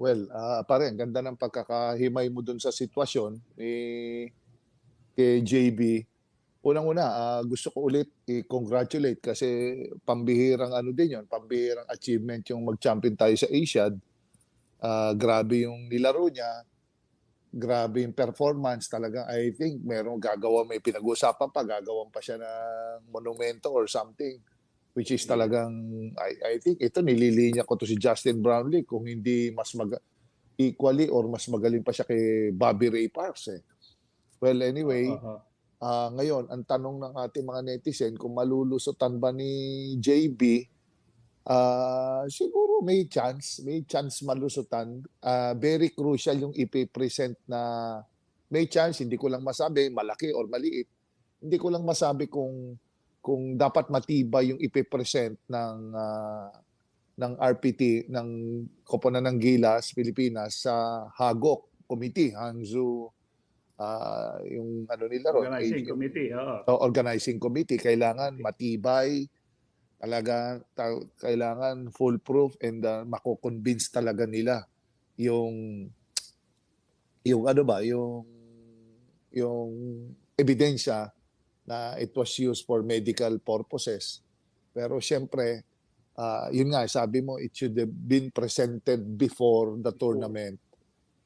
Well, ah, pare, ang ganda ng pagkakahimay mo dun sa sitwasyon ni kay JB. Unang-una, ah, gusto ko ulit i-congratulate kasi pambihirang ano din yon, pambihirang achievement yung mag-champion tayo sa Asiad. Ah, grabe yung nilaro niya. Grabe yung performance talaga. I think meron gagawa, may pinag-usapan pa, gagawan pa siya ng monumento or something which is talagang I, I think ito nililinya ko to si Justin Brownlee kung hindi mas mag equally or mas magaling pa siya kay Bobby Ray Parks eh. Well anyway, Oo. ah, ngayon ang tanong ng ating mga netizen kung malulusutan ba ni JB ah siguro may chance, may chance malusutan. Ah, very crucial yung ipe-present na may chance, hindi ko lang masabi malaki or maliit. Hindi ko lang masabi kung kung dapat matibay yung ipe-present ng ah, ng RPT ng Koponan ng Gilas Pilipinas sa Hagok Committee, Hangzhou ah, yung ano nila ron, Organizing yung- committee. Oo. o organizing committee kailangan matibay talaga ta- kailangan foolproof and uh, mako-convince talaga nila yung yung ano ba yung yung ebidensya na it was used for medical purposes. Pero syempre ah, yun nga sabi mo it should have been presented before the tournament.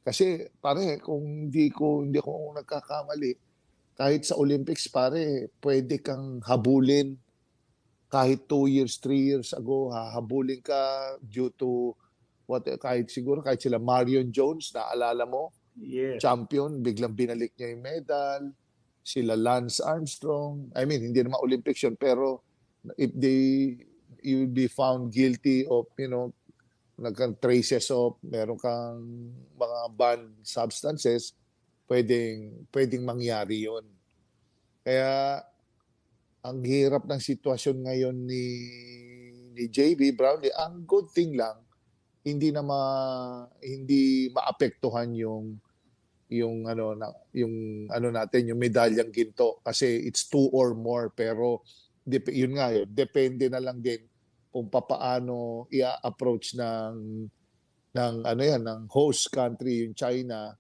Kasi pare kung hindi ko hindi ko nagkakamali kahit sa Olympics pare, pwede kang habulin. Kahit two years, three years ago, hahabulin ka due to what kahit siguro kahit sila Marion Jones, naalala mo, Yes. champion, biglang binalik niya yung medal, sila Lance Armstrong, I mean, hindi naman Olympics yun, pero if they, you will be found guilty of, you know, nagkang traces of, meron kang mga banned substances, pwedeng, pwedeng mangyari yon Kaya, ang hirap ng sitwasyon ngayon ni, ni JB Brownlee, ang good thing lang, hindi na ma, hindi maapektuhan yung yung ano na yung ano natin yung medalyang ginto. Kasi it's two or more pero dep- yun nga yun, depende na lang din kung papaano i-approach ng ng ano yan ng host country yung China.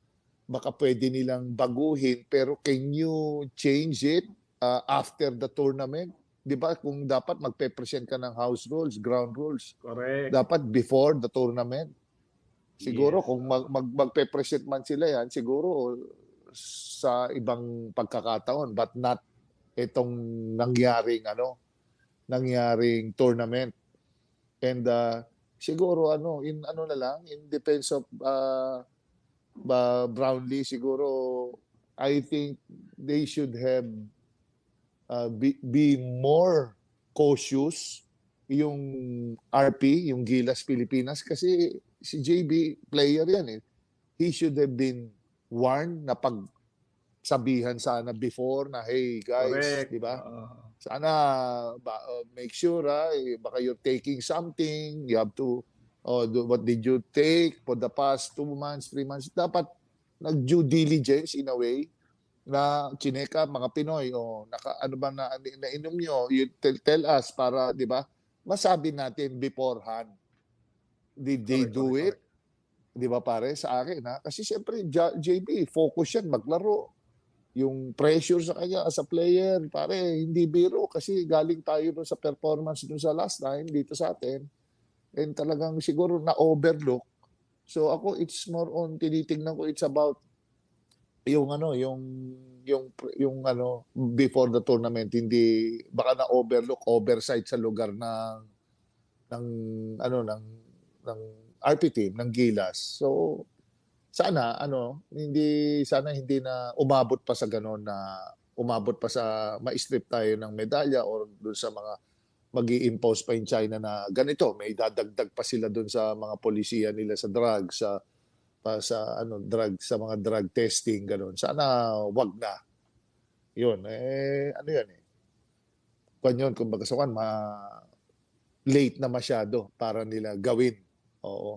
Baka pwede nilang baguhin pero can you change it uh, after the tournament? 'di ba? Kung dapat magpe-present ka ng house rules ground rules. Correct. dapat before the tournament. Siguro Yes. kung mag, mag magpe-present man sila yan, siguro sa ibang pagkakataon but not itong nangyaring ano, nangyaring tournament. And uh, siguro ano, in ano na lang, in defense of uh, ba Brownlee siguro I think they should have uh, be, be more cautious yung RP, yung Gilas Pilipinas kasi si JB player yan eh. He should have been warned na pag sabihan sana before na hey guys, di ba? Oo. Sana ba, uh, make sure ah, eh, baka you're taking something, you have to oh, do, what did you take for the past two months, three months? Dapat nag-due diligence in a way na chineka mga Pinoy o naka ano ba na nainom nyo you tell, tell us para di ba masabi natin beforehand did they Correct, do correct, it? di ba pare? Sa akin ha? Kasi siyempre JB focus yan maglaro. Yung pressure sa kanya as a player pare hindi biro kasi galing tayo dun sa performance dun sa last time dito sa atin. And talagang siguro na overlook so ako it's more on tinitingnan ko it's about yung ano yung yung yung ano before the tournament hindi baka na overlook oversight sa lugar ng ng ano ng ng RP team ng Gilas. So sana ano hindi sana hindi na umabot pa sa ganon na umabot pa sa ma-strip tayo ng medalya or doon sa mga mag impose pa in China na ganito. May dadagdag pa sila doon sa mga polisiya nila sa drugs sa pa sa ano drug sa mga drug testing ganun. Sana wag na. Yun eh ano yan eh. Kwan yun kumbaga sa kwan ma late na masyado para nila gawin oo